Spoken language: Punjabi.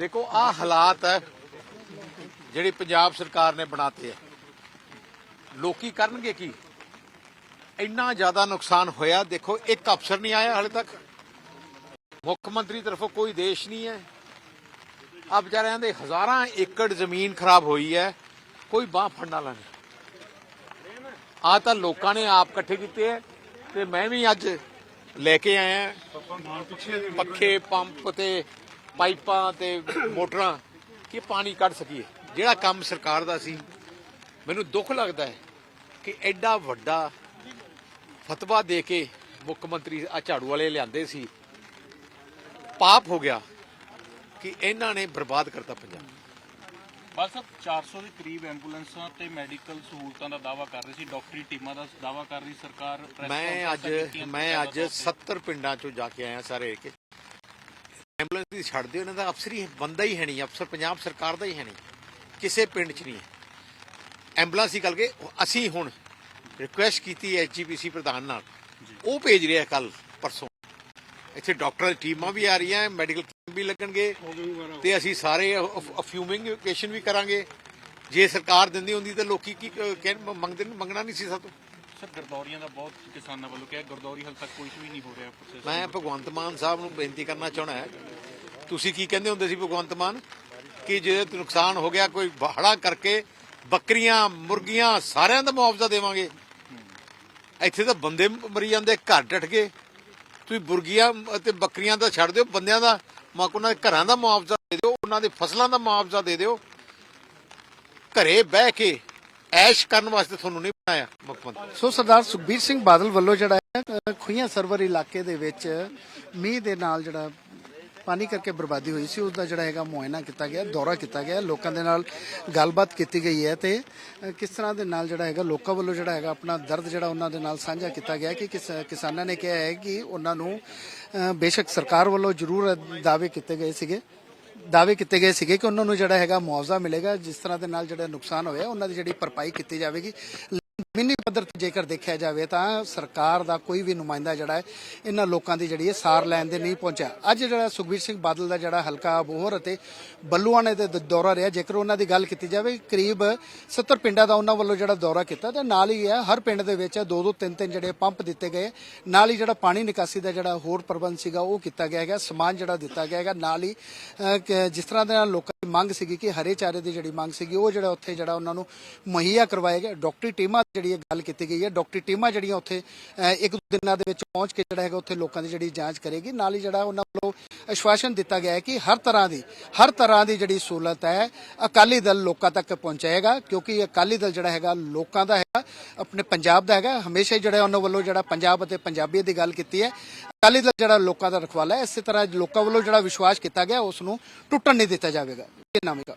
ਦੇਖੋ ਆ ਹਾਲਾਤ ਹੈ, ਜਿਹੜੀ ਪੰਜਾਬ ਸਰਕਾਰ ਨੇ ਬਣਾਤੇ ਹੈ। ਲੋਕੀ ਕਰਨਗੇ ਕੀ? ਇੰਨਾ ਜ਼ਿਆਦਾ ਨੁਕਸਾਨ ਹੋਇਆ, ਦੇਖੋ, ਇੱਕ ਅਫਸਰ ਨਹੀਂ ਆਇਆ ਹਲੇ ਤੱਕ। ਮੁੱਖ ਮੰਤਰੀ ਤਰਫੋਂ ਕੋਈ ਦੇਸ਼ ਨਹੀਂ ਹੈ। ਆ ਵਿਚਾਰਿਆਂ ਦੇ ਹਜ਼ਾਰਾਂ ਏਕੜ ਜ਼ਮੀਨ ਖਰਾਬ ਹੋਈ ਹੈ, ਕੋਈ ਬਾਹ ਫੜਨ ਵਾਲਾ ਨਹੀਂ। ਆ ਤਾਂ ਲੋਕਾਂ ਨੇ ਆਪ ਇਕੱਠੇ ਕੀਤੇ ਹੈ ਤੇ ਮੈਂ ਵੀ ਅੱਜ ਲੈ ਕੇ ਆਇਆ। ਪੱਖੇ ਪੰਪ ਤੇ ਪਾਈਪਾਂ ਤੇ ਮੋਟਰਾਂ ਕਿ ਪਾਣੀ ਕੱਢ ਸਕੀਏ। ਜਿਹੜਾ ਕੰਮ ਸਰਕਾਰ ਦਾ ਸੀ ਮੈਨੂੰ ਦੁੱਖ ਲੱਗਦਾ ਹੈ ਕਿ ਐਡਾ ਵੱਡਾ ਫਤਵਾ ਦੇ ਕੇ ਮੁੱਖ ਮੰਤਰੀ ਆ ਝਾੜੂ ਵਾਲੇ ਲਿਆਂਦੇ ਸੀ। ਪਾਪ ਹੋ ਗਿਆ ਕਿ ਇਹਨਾਂ ਨੇ ਬਰਬਾਦ ਕਰਤਾ ਪੰਜਾਬ। ਬਸ 400 ਦੇ ਕਰੀਬ ਐਂਬੂਲੈਂਸਾਂ ਤੇ ਮੈਡੀਕਲ ਸਹੂਲਤਾਂ ਦਾ ਦਾਵਾ ਕਰ ਰਹੀ ਸੀ ਡਾਕਟਰੀ ਟੀਮਾਂ ਦਾ ਦਾਵਾ ਕਰ ਰਹੀ ਸਰਕਾਰ ਮੈਂ ਅੱਜ ਮੈਂ ਅੱਜ ਜ਼ਿਆਦਾ ਤੌਰ 70 ਪਿੰਡਾਂ ਚੋਂ ਜਾ ਕੇ ਆਇਆ ਸਾਰੇ ਕਿ ਐਂਬੂਲੈਂਸ ਦੀ ਛੱਡ ਦਿਓ ਇਹਨਾਂ ਦਾ ਅਫਸਰ ਹੀ ਬੰਦਾ ਹੀ ਹੈ ਨਹੀਂ ਅਫਸਰ ਪੰਜਾਬ ਸਰਕਾਰ ਦਾ ਹੀ ਹੈ ਨਹੀਂ ਕਿਸੇ ਪਿੰਡ 'ਚ ਨਹੀਂ ਹੈ। ਐਂਬੂਲੈਂਸ ਹੀ ਕਰਕੇ ਅਸੀਂ ਹੁਣ ਰਿਕੁਐਸਟ ਕੀਤੀ ਹੈ ਐਚਜੀਪੀਸੀ ਪ੍ਰਧਾਨ ਨਾਲ। ਉਹ ਭੇਜ ਰਿਹਾ ਕੱਲ ਪਰਸੋਂ। ਇੱਥੇ ਡਾਕਟਰਾਂ ਦੀ ਟੀਮਾਂ ਵੀ ਆ ਰਹੀਆਂ ਮੈਡੀਕਲ ਕੈਂਪ ਵੀ ਲੱਗਣਗੇ ਤੇ ਅਸੀਂ ਸਾਰੇ ਫਿਊਮਿੰਗੇਸ਼ਨ ਵੀ ਕਰਾਂਗੇ। ਜੇ ਸਰਕਾਰ ਦਿੰਦੀ ਹੁੰਦੀ ਤਾਂ ਲੋਕੀ ਕੀ ਮੰਗਦੇ ਮੰਗਣਾ ਨਹੀਂ ਸੀ ਸਾਤੋਂ। ਸਰ ਗਰਦੌਰੀਆਂ ਦਾ ਬਹੁਤ ਕਿਸਾਨਾਂ ਵੱਲੋਂ ਕਿਹਾ ਗਰਦੌਰੀ ਹਾਲ ਤੱਕ ਕੋਈ ਵੀ ਨਹੀਂ ਹੋ ਰਿਹਾ। ਮੈਂ ਭਗਵੰਤ ਮਾਨ ਸਾਹਿਬ ਨੂੰ ਬੇਨਤੀ ਕਰਨਾ ਚਾਹਣਾ ਹੈ ਤੁਸੀਂ ਕੀ ਕਹਿੰਦੇ ਹੁੰਦੇ ਸੀ ਭਗਵੰਤ ਮਾਨ? ਕਿ ਜੇ ਨੁਕਸਾਨ ਹੋ ਗਿਆ, ਕੋਈ ਬਾਹੜਾ ਕਰਕੇ ਬੱਕਰੀਆਂ, ਮੁਰਗੀਆਂ ਸਾਰਿਆਂ ਦਾ ਮੁਆਵਜ਼ਾ ਦੇਵਾਂਗੇ। ਇੱਥੇ ਤਾਂ ਬੰਦੇ ਮਰੀ ਜਾਂਦੇ, ਘਰ ਡਟ ਗਏ। ਤੁਸੀਂ ਮੁਰਗੀਆਂ ਅਤੇ ਬੱਕਰੀਆਂ ਦਾ ਛੱਡ ਦਿਓ, ਬੰਦਿਆਂ ਦਾ ਮਾਕੋ ਉਹਨਾਂ ਦੇ ਘਰਾਂ ਦਾ ਮੁਆਵਜ਼ਾ ਦੇ ਦਿਓ, ਉਹਨਾਂ ਦੇ ਫਸਲਾਂ ਦਾ ਮੁਆਵਜ਼ਾ ਦੇ ਦਿਓ। ਘਰੇ ਬਹਿ ਕੇ ਐਸ਼ ਕਰਨ ਵਾਸਤੇ ਤੁਹਾਨੂੰ ਨਹੀਂ ਬਣਾਇਆ ਮੁੱਖ ਮੰਤਰੀ ਸੋ ਸਰਦਾਰ ਸੁਖਬੀਰ ਸਿੰਘ ਬਾਦਲ ਵੱਲੋਂ ਜਿਹੜਾ ਹੈ ਖੁਈਆਂ ਸਰਵਰ ਇਲਾਕੇ ਦੇ ਵਿੱਚ ਮੀਂਹ ਦੇ ਨਾਲ ਜਿਹੜਾ ਪਾਣੀ ਕਰਕੇ ਬਰਬਾਦੀ ਹੋਈ ਸੀ ਉਸ ਦਾ ਜਿਹੜਾ ਹੈਗਾ ਮੁਆਇਨਾ ਕੀਤਾ ਗਿਆ, ਦੌਰਾ ਕੀਤਾ ਗਿਆ, ਲੋਕਾਂ ਦੇ ਨਾਲ ਗੱਲਬਾਤ ਕੀਤੀ ਗਈ ਹੈ ਤੇ ਕਿਸ ਤਰ੍ਹਾਂ ਦੇ ਨਾਲ ਜਿਹੜਾ ਹੈਗਾ, ਲੋਕਾਂ ਵੱਲੋਂ ਜਿਹੜਾ ਹੈਗਾ ਆਪਣਾ ਦਰਦ ਜਿਹੜਾ ਉਹਨਾਂ ਦੇ ਨਾਲ ਸਾਂਝਾ ਕੀਤਾ ਗਿਆ ਕਿ ਕਿਸਾਨਾਂ ਨੇ ਕਿਹਾ ਹੈ ਕਿ ਉਹਨਾਂ ਨੂੰ ਬੇਸ਼ੱਕ ਸਰਕਾਰ ਵੱਲੋਂ ਜ਼ਰੂਰ ਦਾਅਵੇ ਕੀਤੇ ਗਏ ਸੀਗੇ, ਦਾਅਵੇ ਕੀਤੇ ਗਏ ਸੀਗੇ ਕਿ ਉਹਨਾਂ ਨੂੰ ਜਿਹੜਾ ਹੈਗਾ ਮੁਆਵਜ਼ਾ ਮਿਲੇਗਾ, ਜਿਸ ਤਰ੍ਹਾਂ ਦੇ ਨਾਲ ਜਿਹੜਾ ਨੁਕਸਾਨ ਹੋਇਆ, ਉਹਨਾਂ ਦੀ ਜਿਹੜੀ ਭਰਪਾਈ ਕੀਤੀ ਜਾਵੇਗੀ। ਜ਼ਮੀਨੀ ਪੱਧਰ ਤੇ ਜੇਕਰ ਦੇਖਿਆ ਜਾਵੇ ਤਾਂ ਸਰਕਾਰ ਦਾ ਕੋਈ ਵੀ ਨੁਮਾਇੰਦਾ ਜਿਹੜਾ ਹੈ, ਇਹਨਾਂ ਲੋਕਾਂ ਦੀ ਜਿਹੜੀ ਹੈ ਸਾਰ ਲੈਣ ਦੇ ਨਹੀਂ ਪਹੁੰਚਿਆ। ਅੱਜ ਜਿਹੜਾ ਸੁਖਬੀਰ ਸਿੰਘ ਬਾਦਲ ਦਾ ਜਿਹੜਾ ਹਲਕਾ ਅਬੋਹਰ ਅਤੇ ਬੱਲੂਆਣੇ ਦੇ ਦੌਰਾ ਰਿਹਾ, ਜੇਕਰ ਉਹਨਾਂ ਦੀ ਗੱਲ ਕੀਤੀ ਜਾਵੇ, ਕਰੀਬ 70 ਪਿੰਡਾਂ ਦਾ ਉਹਨਾਂ ਵੱਲੋਂ ਜਿਹੜਾ ਦੌਰਾ ਕੀਤਾ ਤੇ ਨਾਲ ਹੀ ਹੈ ਹਰ ਪਿੰਡ ਦੇ ਵਿੱਚ ਦੋ ਦੋ ਤਿੰਨ ਤਿੰਨ ਜਿਹੜੇ ਪੰਪ ਦਿੱਤੇ ਗਏ। ਨਾਲ ਹੀ ਜਿਹੜਾ ਪਾਣੀ ਨਿਕਾਸੀ ਦਾ ਜਿਹੜਾ ਹੋਰ ਪ੍ਰਬੰਧ ਸੀਗਾ, ਉਹ ਕੀਤਾ ਗਿਆ ਹੈਗਾ, ਸਮਾਨ ਜਿਹੜਾ ਦਿੱਤਾ ਗਿਆ ਹੈਗਾ। ਨਾਲ ਹੀ ਜਿਸ ਤਰ੍ਹਾਂ ਦੇ ਨਾਲ ਲੋਕਾਂ ਦੀ ਮੰਗ ਸੀਗੀ ਕਿ ਹਰੇ ਚਾਰੇ ਦੀ ਜਿਹੜੀ ਮੰਗ ਸੀਗੀ, ਉਹ ਜਿਹੜਾ ਉੱਥੇ ਜਿਹੜਾ ਉਹਨਾਂ ਨੂੰ ਮੁਹੱਈਆ ਕਰਵਾਇਆ ਗਿਆ। ਡਾਕਟਰੀ ਟੀਮਾਂ ਜਿਹੜੀ ਇਹ ਗੱਲ ਕੀਤੀ ਗਈ ਹੈ, ਡਾਕਟਰੀ ਟੀਮਾਂ ਜਿਹੜੀਆਂ ਉੱਥੇ ਇੱਕ ਦੋ ਦਿਨਾਂ ਦੇ ਵਿੱਚ ਪਹੁੰਚ ਕੇ ਜਿਹੜਾ ਹੈਗਾ ਉੱਥੇ ਲੋਕਾਂ ਦੀ ਜਿਹੜੀ ਜਾਂਚ ਕਰੇਗੀ। ਨਾਲ ਹੀ ਜਿਹੜਾ ਉਹਨਾਂ ਵੱਲੋਂ ਆਸ਼ਵਾਸਨ ਦਿੱਤਾ ਗਿਆ ਹੈ ਕਿ ਹਰ ਤਰ੍ਹਾਂ ਦੀ, ਹਰ ਤਰ੍ਹਾਂ ਦੀ ਜਿਹੜੀ ਸਹੂਲਤ ਹੈ, ਅਕਾਲੀ ਦਲ ਲੋਕਾਂ ਤੱਕ ਪਹੁੰਚਾਏਗਾ, ਕਿਉਂਕਿ ਅਕਾਲੀ ਦਲ ਜਿਹੜਾ ਹੈਗਾ ਲੋਕਾਂ ਦਾ ਹੈਗਾ, ਆਪਣੇ ਪੰਜਾਬ ਦਾ ਹੈਗਾ। ਹਮੇਸ਼ਾ ਹੀ ਜਿਹੜਾ ਉਹਨਾਂ ਵੱਲੋਂ ਜਿਹੜਾ ਪੰਜਾਬ ਅਤੇ ਪੰਜਾਬੀਅਤ ਦੀ ਗੱਲ ਕੀਤੀ ਹੈ, ਅਕਾਲੀ ਦਲ ਜਿਹੜਾ ਲੋਕਾਂ ਦਾ ਰਖਵਾਲਾ ਹੈ। ਇਸੇ ਤਰ੍ਹਾਂ ਲੋਕਾਂ ਵੱਲੋਂ ਜਿਹੜਾ ਵਿਸ਼ਵਾਸ ਕੀਤਾ ਗਿਆ, ਉਸ ਨੂੰ ਟੁੱਟਣ ਨਹੀਂ ਦਿੱਤਾ ਜਾਵੇਗਾ। ਇਹ ਨਾਮੇਗਾ